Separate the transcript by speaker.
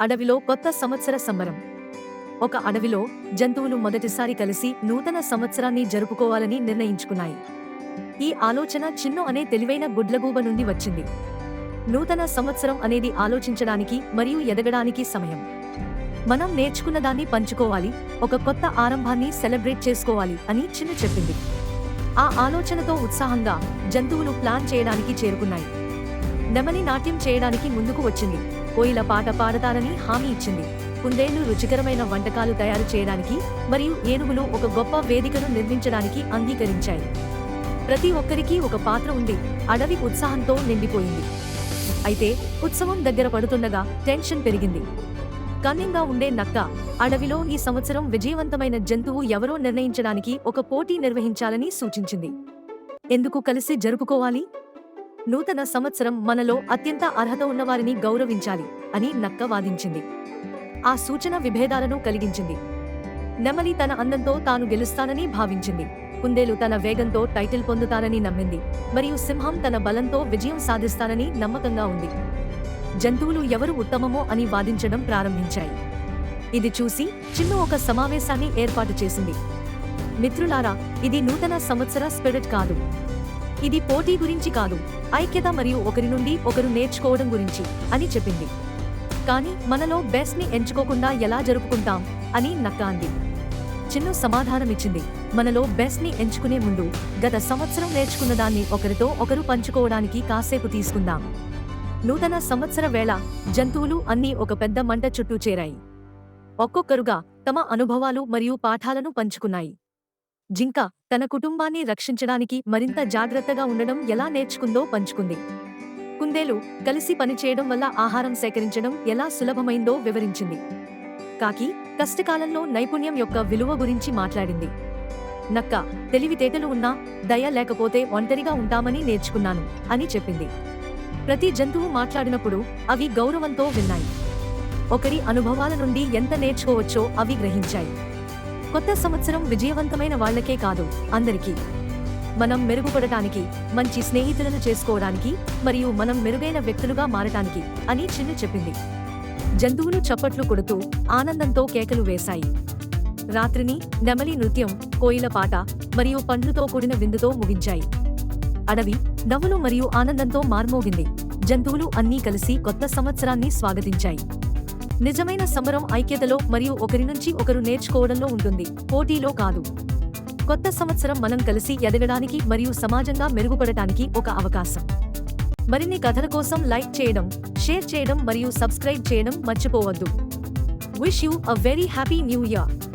Speaker 1: అడవిలో కొత్త సంవత్సర సంబరం. ఒక అడవిలో జంతువులు మొదటిసారి కలిసి నూతన సంవత్సరాన్ని జరుపుకోవాలని నిర్ణయించుకున్నాయి. ఈ ఆలోచన చిన్ను అనే తెలివైన గుడ్లగూబ నుండి వచ్చింది. నూతన సంవత్సరం అనేది ఆలోచించడానికి మరియు ఎదగడానికి సమయం. మనం నేర్చుకున్నదాన్ని పంచుకోవాలి ఒక కొత్త ఆరంభాన్ని సెలబ్రేట్ చేసుకోవాలి అని చిన్ను చెప్పింది. ఆ ఆలోచనతో ఉత్సాహంగా జంతువులు ప్లాన్ చేయడానికి చేరుకున్నాయి. నెమలి నాట్యం చేయడానికి ముందుకు వచ్చింది. కోయిల పాట పాడతానని హామీ ఇచ్చింది. కుందేళ్ళు రుచికరమైన వంటకాలు తయారు చేయడానికి మరియు ఏనుగులు ఒక గొప్ప వేదికను నిర్మించడానికి అంగీకరించాయి. ప్రతి ఒక్కరికి ఒక పాత్ర ఉంది అడవి ఉత్సాహంతో నిండిపోయింది. అయితే ఉత్సవం దగ్గర పడుతుండగా టెన్షన్ పెరిగింది. కన్నింగా ఉండే నక్క అడవిలో ఈ సంవత్సరం విజయవంతమైన జంతువు ఎవరో నిర్ణయించడానికి ఒక పోటీ నిర్వహించాలని సూచించింది. ఎందుకు కలిసి జరుపుకోవాలి? నూతన సంవత్సరం మనలో అత్యంత అర్హత ఉన్నవారిని గౌరవించాలి అని నక్క వాదించింది. ఆ సూచన విభేదాలను కలిగించింది. నెమలి తన అందంతో తాను గెలుస్తానని భావించింది. కుందేలు తన వేగంతో టైటిల్ పొందుతానని నమ్మింది. మరియు సింహం తన బలంతో విజయం సాధిస్తానని నమ్మకంగా ఉంది. జంతువులు ఎవరు ఉత్తమమో అని వాదించడం ప్రారంభించాయి. ఇది చూసి చిన్న ఒక సమావేశాన్ని ఏర్పాటు చేసింది. మిత్రులారా ఇది నూతన సంవత్సర స్పిరిట్ కాదు. ఇది పోటీ గురించి కాదు ఐక్యత మరియు ఒకరి నుండి ఒకరు నేర్చుకోవడం గురించి అని చెప్పింది. కానీ మనలో బెస్ట్ని ఎంచుకోకుండా ఎలా జరుపుకుంటాం అని నక్క అంది చిన్ను సమాధానమిచ్చింది. మనలో బెస్ట్ని ఎంచుకునే ముందు గత సంవత్సరం నేర్చుకున్న దాన్ని ఒకరితో ఒకరు పంచుకోవడానికి కాసేపు తీసుకుందాం. నూతన సంవత్సర వేళ జంతువులు అన్నీ ఒక పెద్ద మంట చుట్టూ చేరాయి. ఒక్కొక్కరుగా తమ అనుభవాలు మరియు పాఠాలను పంచుకున్నాయి. జింక తన కుటుంబాన్ని రక్షించడానికి మరింత జాగ్రత్తగా ఉండడం ఎలా నేర్చుకుందో పంచుకుంది. కుందేలు కలిసి పనిచేయడం వల్ల ఆహారం సేకరించడం ఎలా సులభమైందో వివరించింది. కాకి కష్టకాలంలో నైపుణ్యం యొక్క విలువ గురించి మాట్లాడింది. నక్క తెలివితేటలు ఉన్నా దయ లేకపోతే ఒంటరిగా ఉంటామని నేర్చుకున్నాను అని చెప్పింది. ప్రతి జంతువు మాట్లాడినప్పుడు అవి గౌరవంతో విన్నాయి. ఒకరి అనుభవాల నుండి ఎంత నేర్చుకోవచ్చో అవి గ్రహించాయి. కొత్త సంవత్సరం విజయవంతమైన వాళ్ళకే కాదు అందరికీ. మనం మెరుగుపడటానికి మంచి స్నేహితులను చేసుకోవడానికి మరియు మనం మెరుగైన వ్యక్తులుగా మారటానికి అని చిన్ను చెప్పింది. జంతువులు చప్పట్లు కొడుతూ ఆనందంతో కేకలు వేశాయి. రాత్రిని నెమలి నృత్యం కోయిల పాట మరియు పండ్లుతో కూడిన విందుతో ముగించాయి. అడవి నవ్వులు మరియు ఆనందంతో మార్మోగింది. జంతువులు అన్నీ కలిసి కొత్త సంవత్సరాన్ని స్వాగతించాయి. నిజమైన సమరం ఐక్యతలో మరియు ఒకరి నుంచి ఒకరు నేర్చుకోవడంలో ఉంటుంది. పోటీలో కాదు. కొత్త సంవత్సరం మనం కలిసి ఎదగడానికి మరియు సమాజంగా మెరుగుపడటానికి ఒక అవకాశం. మరిన్ని కథల కోసం లైక్ చేయడం షేర్ చేయడం మరియు సబ్స్క్రైబ్ చేయడం మర్చిపోవద్దు. Wish you a very happy new year.